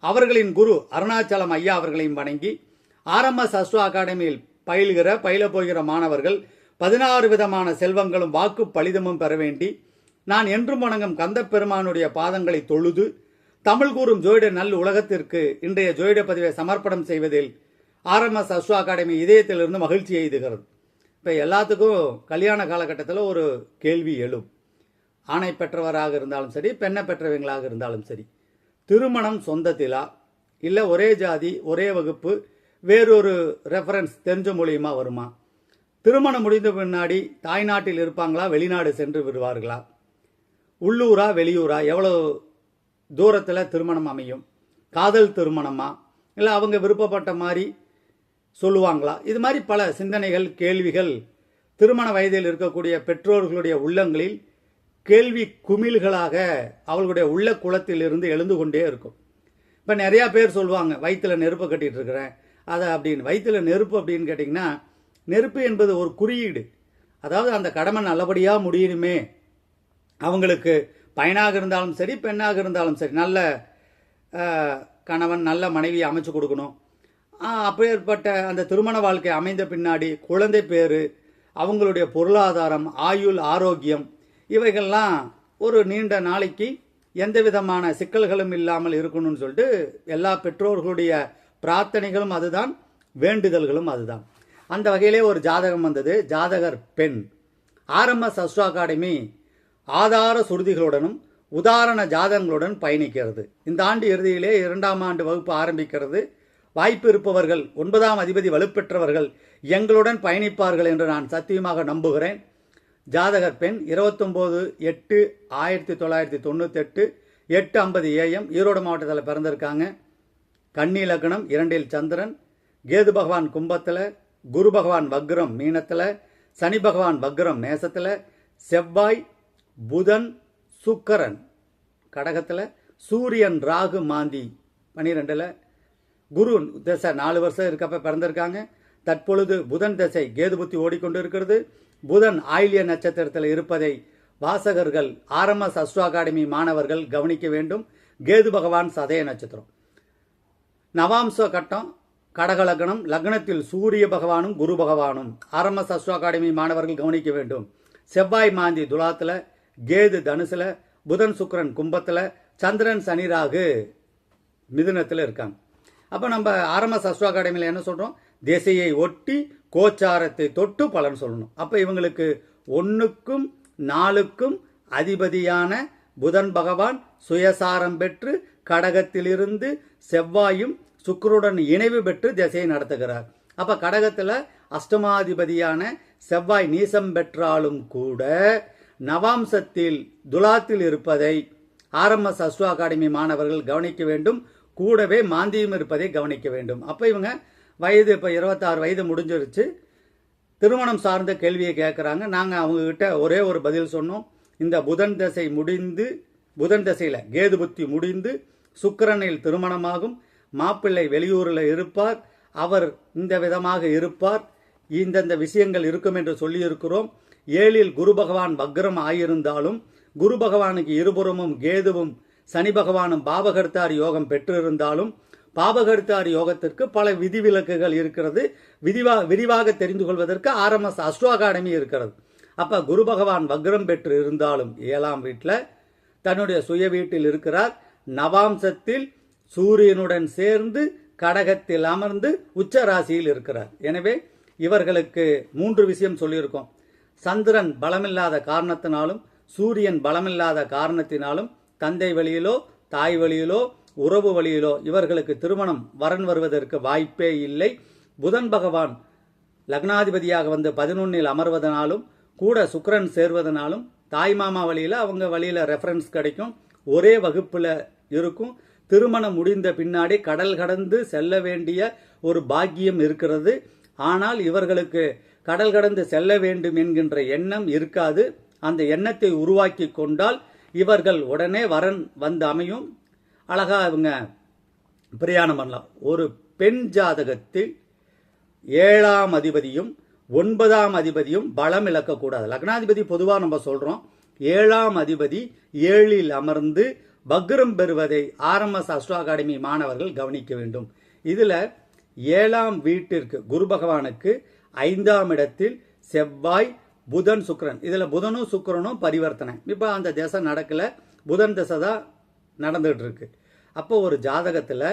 அவர்களின் குரு அருணாச்சலம் ஐயா அவர்களையும் வணங்கி ஆர்எம்எஸ் அஸ்வா அகாடமியில் பயில்கிற பயில போகிற மாணவர்கள் பதினாறு விதமான செல்வங்களும் வாக்கு பலிதமும் பெற வேண்டி நான் என்றும் வணங்கும் கந்தப் பெருமானுடைய பாதங்களை தொழுது தமிழ் கூறும் ஜோயிட நல் உலகத்திற்கு இன்றைய ஜோயிட பதிவை சமர்ப்பணம் செய்வதில் ஆர்எம்எஸ் அஸ்வா அகாடமி இதயத்திலிருந்து மகிழ்ச்சி எய்துகிறது. இப்போ எல்லாத்துக்கும் கல்யாண காலகட்டத்தில் ஒரு கேள்வி எழும். ஆணை பெற்றவராக இருந்தாலும் சரி பெண்ணை பெற்றவங்களாக இருந்தாலும் சரி. திருமணம் சொந்தத்திலா? இல்லை ஒரே ஜாதி ஒரே வகுப்பு வேறொரு ரெஃபரன்ஸ் தெரிஞ்ச மூலியமாக வருமா? திருமணம் முடிந்த பின்னாடி தாய்நாட்டில் இருப்பாங்களா? வெளிநாடு சென்று விடுவார்களா? உள்ளூரா வெளியூரா? எவ்வளோ தூரத்தில் திருமணம் அமையும்? காதல் திருமணமா? இல்லை அவங்க விருப்பப்பட்ட மாதிரி சொல்லுவாங்களா? இது மாதிரி பல சிந்தனைகள் கேள்விகள் திருமண வயதில் இருக்கக்கூடிய பெற்றோர்களுடைய உள்ளங்களில் கேள்வி குமிழ்களாக அவர்களுடைய உள்ள குளத்திலிருந்து எழுந்து கொண்டே இருக்கும். இப்போ நிறையா பேர் சொல்லுவாங்க வயிற்றுல நெருப்பு கட்டிகிட்டு இருக்கிறேன் அதை அப்படின்னு. வயிற்றுல நெருப்பு அப்படின்னு கேட்டிங்கன்னா நெருப்பு என்பது ஒரு குறியீடு. அதாவது அந்த கடமை நல்லபடியாக முடியணுமே. அவங்களுக்கு பையனாக இருந்தாலும் சரி பெண்ணாக இருந்தாலும் சரி நல்ல கணவன் நல்ல மனைவி அமைச்சு கொடுக்கணும். அப்பேற்பட்ட அந்த திருமண வாழ்க்கை அமைந்த பின்னாடி குழந்தை பேர் அவங்களுடைய பொருளாதாரம் ஆயுள் ஆரோக்கியம் இவைகள்லாம் ஒரு நீண்ட நாளைக்கு எந்த விதமான சிக்கல்களும் இல்லாமல் இருக்கணும்னு சொல்லிட்டு எல்லா பெற்றோர்களுடைய பிரார்த்தனைகளும் அதுதான் வேண்டுதல்களும் அதுதான். அந்த வகையிலே ஒரு ஜாதகம் வந்தது ஜாதகர் பெண். ஆர்எம்எஸ் அஸ்ட்ரோ அகாடமி ஆதார சுருதிகளுடனும் உதாரண ஜாதகங்களுடன் பயணிக்கிறது. இந்த ஆண்டு இறுதியிலே இரண்டாம் ஆண்டு வகுப்பு ஆரம்பிக்கிறது. வாய்ப்பு இருப்பவர்கள் ஒன்பதாம் அதிபதி வலுப்பெற்றவர்கள் எங்களுடன் பயணிப்பார்கள் என்று நான் சத்தியமாக நம்புகிறேன். ஜாதகர் பெண் இருபத்தொம்போது எட்டு ஆயிரத்தி தொள்ளாயிரத்தி தொண்ணூத்தெட்டு எட்டு ஐம்பது ஏஎம் ஈரோடு மாவட்டத்தில் பிறந்திருக்காங்க. கன்னி லக்னம் இரண்டில் சந்திரன் கேது பகவான் கும்பத்தில் குரு பகவான் வக்ரம் மீனத்தில் சனி பகவான் வக்ரம் மேசத்தில் செவ்வாய் புதன் சுக்கரன் கடகத்தில் சூரியன் ராகு மாந்தி பனிரெண்டில். குரு தசை நாலு வருஷம் இருக்கப்ப பிறந்திருக்காங்க. தற்பொழுது புதன் தசை கேது புத்தி ஓடிக்கொண்டு இருக்கிறது. புதன் ஆயில்ய நட்சத்திரத்தில் இருப்பதை வாசகர்கள் ஆர்எம்எஸ் அஸ்ட்ரோ அகாடமி மாணவர்கள் கவனிக்க வேண்டும். கேது பகவான் சதய நட்சத்திரம். நவாம்ச கட்டம் கடக லக்னம் லக்னத்தில் சூரிய பகவானும் குரு பகவானும். ஆர்எம்எஸ் அஸ்ட்ரோ அகாடமி மாணவர்கள் கவனிக்க வேண்டும். செவ்வாய் மாந்தி துலாத்தில் கேது தனுசில் புதன் சுக்கரன் கும்பத்தில் சந்திரன் சனிராகு மிதுனத்தில் இருக்காங்க. அப்போ நம்ம ஆர்எம்எஸ் அஸ்ட்ரோ அகாடமியில் என்ன சொல்கிறோம் திசையை ஒட்டி கோச்சாரத்தை தொட்டு பலன் சொல்லணும். அப்போ இவங்களுக்கு ஒன்றுக்கும் நாலுக்கும் அதிபதியான புதன் பகவான் சுயசாரம் பெற்று கடகத்திலிருந்து செவ்வாயும் சுக்கிரனுடன் இணைவு பெற்று திசையை நடத்துகிறார். அப்போ கடகத்தில் அஷ்டமாதிபதியான செவ்வாய் நீசம் பெற்றாலும் கூட நவாம்சத்தில் துலாத்தில் இருப்பதை ஆர்எம்எஸ் அஸ்வா அகாடமி மாணவர்கள் கவனிக்க வேண்டும். கூடவே மாந்தியும் இருப்பதை கவனிக்க வேண்டும். அப்போ இவங்க வயது இப்போ இருபத்தாறு வயது முடிஞ்சிருச்சு. திருமணம் சார்ந்த கேள்வியை கேட்குறாங்க நாங்கள் அவங்கக்கிட்ட ஒரே ஒரு பதில் சொன்னோம். இந்த புதன் தசை முடிந்து புதன் தசையில் கேது புத்தி முடிந்து சுக்கிரனில் திருமணமாகும். மாப்பிள்ளை வெளியூரில் இருப்பார். அவர் இந்த விதமாக இருப்பார். இந்தந்த விஷயங்கள் இருக்கும் என்று சொல்லியிருக்கிறோம். ஏழில் குரு பகவான் வக்ரம் ஆயிருந்தாலும் குரு பகவானுக்கு இருபுறமும் கேதுவும் சனி பகவானும் பாபகர்த்தார் யோகம் பெற்றிருந்தாலும் பாபகர்த்தார் யோகத்திற்கு பல விதிவிலக்குகள் இருக்கிறது. விரிவா விரிவாக தெரிந்து கொள்வதற்கு ஆர்எம்எஸ் அஸ்ட்ரோ அகாடமி இருக்கிறது. அப்போ குரு பகவான் வக்ரம் பெற்று இருந்தாலும் ஏழாம் வீட்டில் தன்னுடைய சுய வீட்டில் இருக்கிறார். நவாம்சத்தில் சூரியனுடன் சேர்ந்து கடகத்தில் அமர்ந்து உச்ச ராசியில் இருக்கிறார். எனவே இவர்களுக்கு மூன்று விஷயம் சொல்லியிருக்கோம். சந்திரன் பலமில்லாத காரணத்தினாலும் சூரியன் பலமில்லாத காரணத்தினாலும் தந்தை வழியிலோ தாய் வழியிலோ உறவு வழியிலோ இவர்களுக்கு திருமணம் வரன் வருவதற்கு வாய்ப்பே இல்லை. புதன் பகவான் லக்னாதிபதியாக வந்து பதினொன்னில் அமர்வதனாலும் கூட சுக்கரன் சேர்வதனாலும் தாய் மாமா வழியில் அவங்க வழியில் ரெஃபரன்ஸ் கிடைக்கும். ஒரே வகுப்பில் இருக்கும். திருமணம் முடிந்த பின்னாடி கடல் கடந்து செல்ல வேண்டிய ஒரு பாக்கியம் இருக்கிறது. ஆனால் இவர்களுக்கு கடல் கடந்து செல்ல வேண்டும் என்கின்ற எண்ணம் இருக்காது. அந்த எண்ணத்தை உருவாக்கி கொண்டால் இவர்கள் உடனே வரன் வந்து அமையும். அழகா இவங்க பிரயாணம் பண்ணலாம். ஒரு பெண் ஜாதகத்தில் ஏழாம் அதிபதியும் ஒன்பதாம் அதிபதியும் பலம் இழக்கக்கூடாது. லக்னாதிபதி பொதுவாக நம்ம சொல்கிறோம் ஏழாம் அதிபதி ஏழில் அமர்ந்து பக்ரம் பெறுவதை ஆர்எம்எஸ் அஸ்ட்ரோ அகாடமி மாணவர்கள் கவனிக்க வேண்டும். இதில் ஏழாம் வீட்டிற்கு குரு பகவானுக்கு ஐந்தாம் இடத்தில் செவ்வாய் புதன் சுக்கரன். இதில் புதனும் சுக்கரனும் பரிவர்த்தனை. இப்போ அந்த திசை நடக்கல புதன் திசை தான் நடந்துகிட்டு இருக்கு. அப்போ ஒரு ஜாதகத்தில்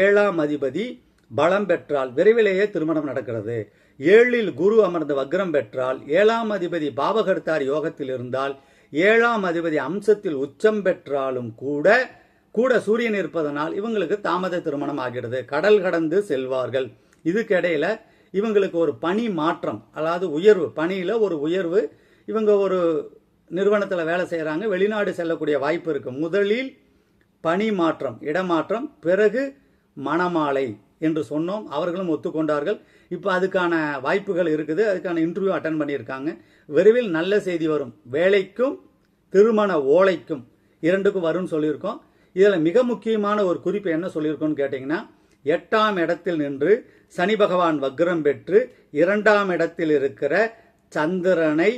ஏழாம் அதிபதி பலம் பெற்றால் விரைவிலேயே திருமணம் நடக்கிறது. ஏழில் குரு அமர்ந்து வக்ரம் பெற்றால் ஏழாம் அதிபதி பாவகர்த்தார் யோகத்தில் இருந்தால் ஏழாம் அதிபதி அம்சத்தில் உச்சம் பெற்றாலும் கூட கூட சூரியன் இருப்பதனால் இவங்களுக்கு தாமத திருமணம் ஆகிறது. கடல் கடந்து செல்வார்கள். இதுக்கிடையில இவங்களுக்கு ஒரு பணி மாற்றம் அதாவது உயர்வு பணியில் ஒரு உயர்வு இவங்க ஒரு நிறுவனத்தில் வேலை செய்கிறாங்க வெளிநாடு செல்லக்கூடிய வாய்ப்பு இருக்குது முதலில் பணி மாற்றம் இடமாற்றம் பிறகு மணமாலை என்று சொன்னோம். அவர்களும் ஒத்துக்கொண்டார்கள். இப்போ அதுக்கான வாய்ப்புகள் இருக்குது. அதுக்கான இன்டர்வியூ அட்டன் பண்ணியிருக்காங்க. விரைவில் நல்ல செய்தி வரும். வேலைக்கும் திருமண ஓலைக்கும் இரண்டுக்கும் வரும்னு சொல்லியிருக்கோம். இதில் மிக முக்கியமான ஒரு குறிப்பு என்ன சொல்லியிருக்கோம்னு கேட்டிங்கன்னா எட்டாம் இடத்தில் நின்று சனி பகவான் வக்ரம் பெற்று இரண்டாம் இடத்தில் இருக்கிற சந்திரனை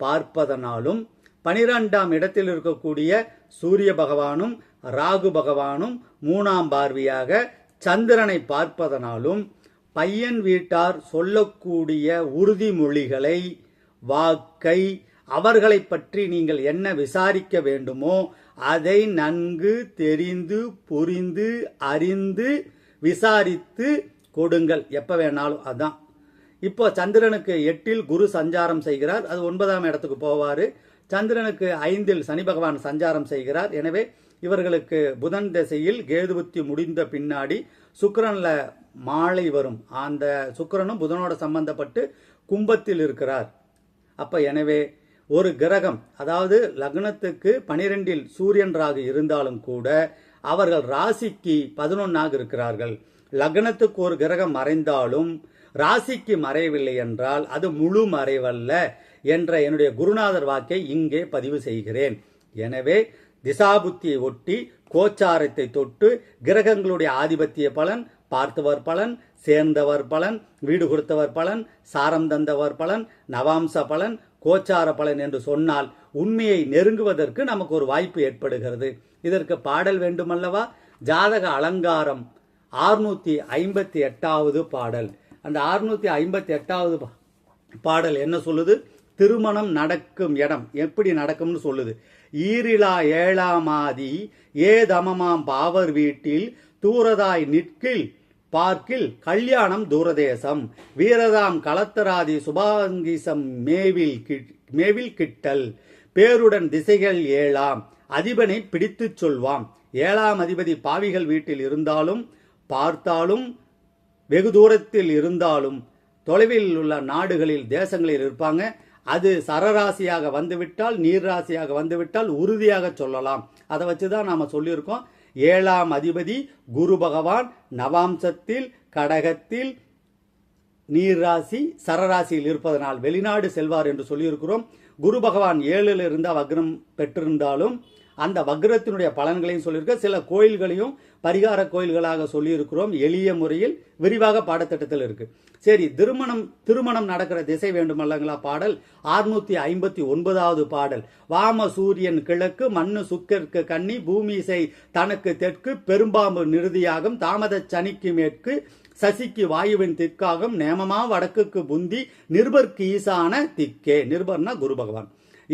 பார்ப்பதனாலும் பனிரெண்டாம் இடத்தில் இருக்கக்கூடிய சூரிய பகவானும் ராகு பகவானும் மூணாம் பார்வையாக சந்திரனை பார்ப்பதனாலும் பையன் வீட்டார் சொல்லக்கூடிய உறுதிமொழிகளை வாக்கை அவர்களை பற்றி நீங்கள் என்ன விசாரிக்க வேண்டுமோ அதை நன்கு தெரிந்து புரிந்து அறிந்து விசாரித்து கொடுங்கள். எப்போ வேணாலும் அதான். இப்போ சந்திரனுக்கு எட்டில் குரு சஞ்சாரம் செய்கிறார். அது ஒன்பதாம் இடத்துக்கு போவார். சந்திரனுக்கு ஐந்தில் சனி பகவான் சஞ்சாரம் செய்கிறார். எனவே இவர்களுக்கு புதன் திசையில் கேதுபுத்தி முடிந்த பின்னாடி சுக்கரனில் மாலை வரும். அந்த சுக்கிரனும் புதனோட சம்பந்தப்பட்டு கும்பத்தில் இருக்கிறார். அப்ப எனவே ஒரு கிரகம் அதாவது லக்னத்துக்கு பனிரெண்டில் சூரியன் ராகு இருந்தாலும் கூட அவர்கள் ராசிக்கு பதினொன்னாக இருக்கிறார்கள். லக்னத்துக்கு ஒரு கிரகம் மறைந்தாலும் ராசிக்கு மறையவில்லை என்றால் அது முழு மறைவல்ல. என்ற என்னுடைய குருநாதர் வாக்கை இங்கே பதிவு செய்கிறேன். எனவே திசாபுத்தியை ஒட்டி கோச்சாரத்தை தொட்டு கிரகங்களுடைய ஆதிபத்திய பலன் பார்த்தவர் பலன் சேர்ந்தவர் பலன் வீடு கொடுத்தவர் பலன் சாரம் தந்தவர் பலன் நவாம்ச பலன் கோச்சார பலன் என்று சொன்னால் உண்மையை நெருங்குவதற்கு நமக்கு ஒரு வாய்ப்பு ஏற்படுகிறது. இதற்கு பாடல் வேண்டுமல்லவா? ஜாதக அலங்காரம் ஆறுநூத்தி ஐம்பத்தி எட்டாவது பாடல். அந்த ஆறுநூத்தி ஐம்பத்தி எட்டாவது பாடல் என்ன சொல்லுது? திருமணம் நடக்கும் இடம். எப்படி நடக்கும்னு சொல்லுது. ஈரிலா ஏழாமாதி ஏதமமாம் பாவர் வீட்டில் தூரதாய் நிற்கில் பார்க்கில் கல்யாணம் தூரதேசம். வீரதாம் களத்தராதி சுபாங்கிசம் மேவில் மேவில் கிட்டல். பேருடன் திசைகள் ஏழாம். அதிபனை பிடித்துச் சொல்வாம். ஏழாம் அதிபதி பாவிகள் வீட்டில் இருந்தாலும் பார்த்தாலும் வெகு தூரத்தில் இருந்தாலும் தொலைவில் உள்ள நாடுகளில் தேசங்களில் இருப்பாங்க. அது சரராசியாக வந்துவிட்டால் நீர் ராசியாக வந்துவிட்டால் உறுதியாக சொல்லலாம். அதை வச்சு தான் நாம் சொல்லியிருக்கோம். ஏழாம் அதிபதி குரு பகவான் நவாம்சத்தில் கடகத்தில் நீர்ராசி சரராசியில் இருப்பதனால் வெளிநாடு செல்வார் என்று சொல்லியிருக்கிறோம். குரு பகவான் ஏழில் இருந்த வக்ரம் பெற்றிருந்தாலும் அந்த வக்ரத்தினுடைய பலன்களையும் சொல்லியிருக்க சில கோயில்களையும் பரிகார கோயில்களாக சொல்லியிருக்கிறோம். எளிய முறையில் விரிவாக பாடத்திட்டத்தில் இருக்கு. சரி திருமணம் திருமணம் நடக்கிற திசை வேண்டுமல்லங்களா பாடல்? ஆறுநூத்தி ஐம்பத்தி ஒன்பதாவது பாடல். வாம சூரியன் கிழக்கு மண்ணு சுக்கிற்கு கன்னி பூமிசை தனக்கு தெற்கு பெரும்பாம்பு நிறுதியாகும் தாமத சனிக்கு மேற்கு சசிக்கு வாயுவின் திக்காகும் நேமமா வடக்குக்கு புந்தி நிருபர்க்கு ஈசான திக்கே. நிருபர்னா குரு பகவான்.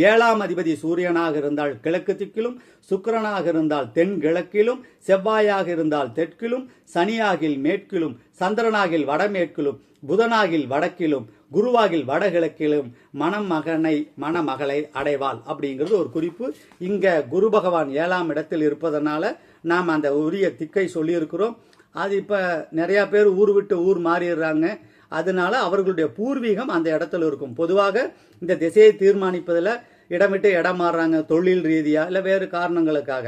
ஏழாம் அதிபதி சூரியனாக இருந்தால் கிழக்கு திக்கிலும் சுக்கிரனாக இருந்தால் தென் கிழக்கிலும் செவ்வாயாக இருந்தால் தெற்கிலும் சனியாகில் மேற்கிலும் சந்திரனாகில் வடமேற்கிலும் புதனாகில் வடக்கிலும் குருவாகில் வடகிழக்கிலும் மணமகனை மணமகளை அடைவாள் அப்படிங்கிறது ஒரு குறிப்பு. இங்க குரு பகவான் ஏழாம் இடத்தில் இருப்பதனால நாம் அந்த உரிய திக்கை சொல்லியிருக்கிறோம். அது இப்போ நிறையா பேர் ஊர் விட்டு ஊர் மாறிடுறாங்க. அதனால அவர்களுடைய பூர்வீகம் அந்த இடத்துல இருக்கும். பொதுவாக இந்த திசையை தீர்மானிப்பதில் இடம் விட்டு இடம் மாறுறாங்க தொழில் ரீதியாக இல்லை வேறு காரணங்களுக்காக.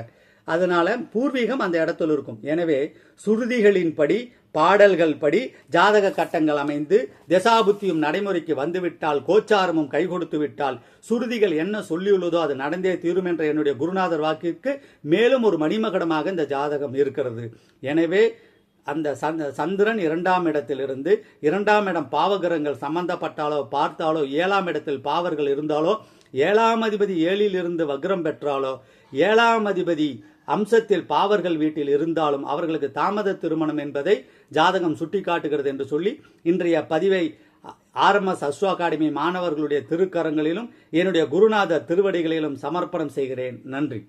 அதனால பூர்வீகம் அந்த இடத்துல இருக்கும். எனவே சுருதிகளின்படி பாடல்கள் படி ஜாதக கட்டங்கள் அமைந்து திசாபுத்தியும் நடைமுறைக்கு வந்துவிட்டால் கோச்சாரமும் கை கொடுத்து விட்டால் சுருதிகள் என்ன சொல்லியுள்ளதோ அது நடந்தே தீரும் என்ற என்னுடைய குருநாதர் வாக்கிற்கு மேலும் ஒரு மணிமகடமாக இந்த ஜாதகம் இருக்கிறது. எனவே அந்த சந்த- சந்திரன் இரண்டாம் இடத்திலிருந்து இரண்டாம் இடம் பாவகிரகங்கள் சம்பந்தப்பட்டாலோ பார்த்தாலோ ஏழாம் இடத்தில் பாவர்கள் இருந்தாலோ ஏழாம் அதிபதி ஏழில் இருந்து வக்ரம் பெற்றாலோ ஏழாம் அதிபதி அம்சத்தில் பாவர்கள் வீட்டில் இருந்தாலும் அவர்களுக்கு தாமத திருமணம் என்பதை ஜாதகம் சுட்டிக்காட்டுகிறது என்று சொல்லி இன்றைய பதிவை ஆர்எம்எஸ் அஸ்வ அகாடமி மாணவர்களுடைய திருக்கரங்களிலும் என்னுடைய குருநாதர் திருவடிகளிலும் சமர்ப்பணம் செய்கிறேன். நன்றி.